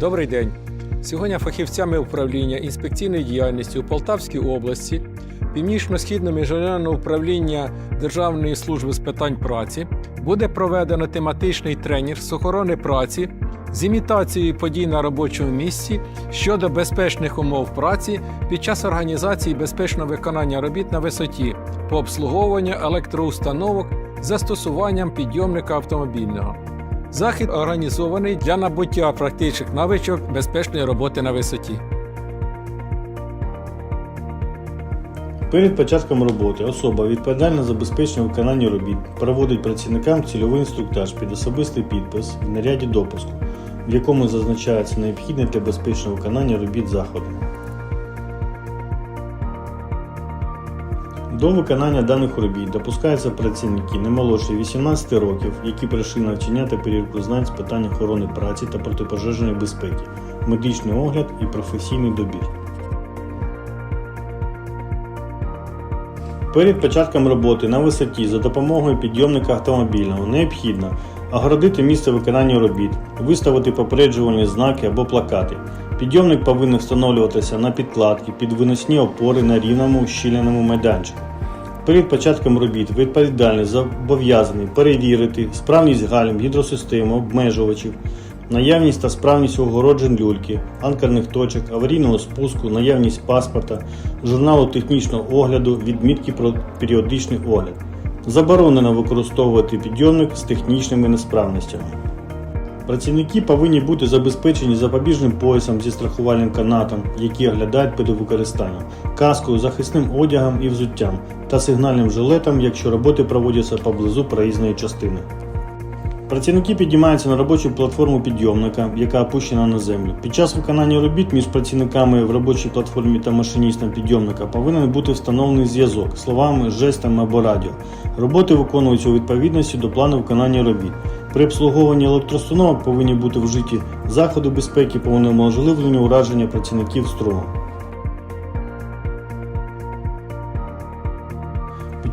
Добрий день. Сьогодні фахівцями управління інспекційної діяльності у Полтавській області, Північно-східного міжрегіонального управління Державної служби з питань праці буде проведено тематичний тренінг з охорони праці з імітацією подій на робочому місці щодо безпечних умов праці під час організації безпечного виконання робіт на висоті по обслуговуванню електроустановок з застосуванням підйомника автомобільного. Захід організований для набуття практичних навичок безпечної роботи на висоті. Перед початком роботи особа відповідальна за безпечне виконання робіт проводить працівникам цільовий інструктаж під особистий підпис в наряді допуску, в якому зазначається необхідне для безпечного виконання робіт заходи. До виконання даних робіт допускаються працівники не молодші 18 років, які прийшли навчання та перевірку знань з питань охорони праці та протипожежної безпеки, медичний огляд і професійний добір. Перед початком роботи на висоті за допомогою підйомника автомобільного необхідно огородити місце виконання робіт, виставити попереджувальні знаки або плакати. Підйомник повинен встановлюватися на підкладки під виносні опори на рівному ущільненому майданчику. Перед початком робіт відповідальний зобов'язаний перевірити справність гальм, гідросистеми, обмежувачів, наявність та справність огороджень люльки, анкерних точок, аварійного спуску, наявність паспорта, журналу технічного огляду, відмітки про періодичний огляд. Заборонено використовувати підйомник з технічними несправностями. Працівники повинні бути забезпечені запобіжним поясом зі страхувальним канатом, які оглядають перед використанням, каскою, захисним одягом і взуттям та сигнальним жилетом, якщо роботи проводяться поблизу проїзної частини. Працівники підіймаються на робочу платформу підйомника, яка опущена на землю. Під час виконання робіт між працівниками в робочій платформі та машиністом підйомника повинен бути встановлений зв'язок словами, жестами або радіо. Роботи виконуються у відповідності до плану виконання робіт. При обслуговуванні електроустановок повинні бути вжиті заходи безпеки по унеможливленню ураження працівників струмом.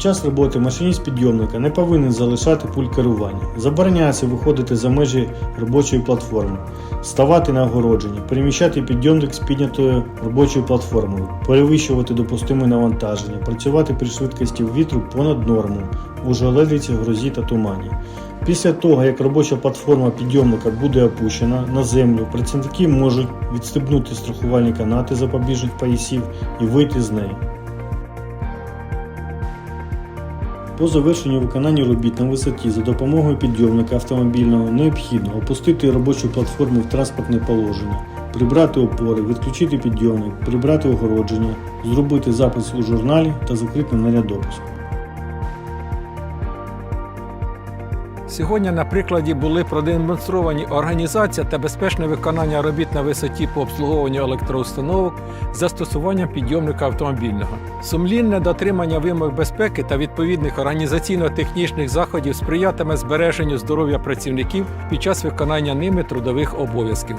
Під час роботи машиніст підйомника не повинен залишати пульт керування. Забороняється виходити за межі робочої платформи, ставати на огородження, переміщати підйомник з піднятою робочою платформою, перевищувати допустиме навантаження, працювати при швидкості вітру понад норму, у железиці, грозі та тумані. Після того, як робоча платформа підйомника буде опущена на землю, працівники можуть відстебнути страхувальні канати запобіжних поясів і вийти з неї. По завершенню виконання робіт на висоті за допомогою підйомника автомобільного необхідно опустити робочу платформу в транспортне положення, прибрати опори, відключити підйомник, прибрати огородження, зробити запис у журналі та закрити наряд допуску. Сьогодні на прикладі були продемонстровані організація та безпечне виконання робіт на висоті по обслуговуванню електроустановок з застосуванням підйомника автомобільного. Сумлінне дотримання вимог безпеки та відповідних організаційно-технічних заходів сприятиме збереженню здоров'я працівників під час виконання ними трудових обов'язків.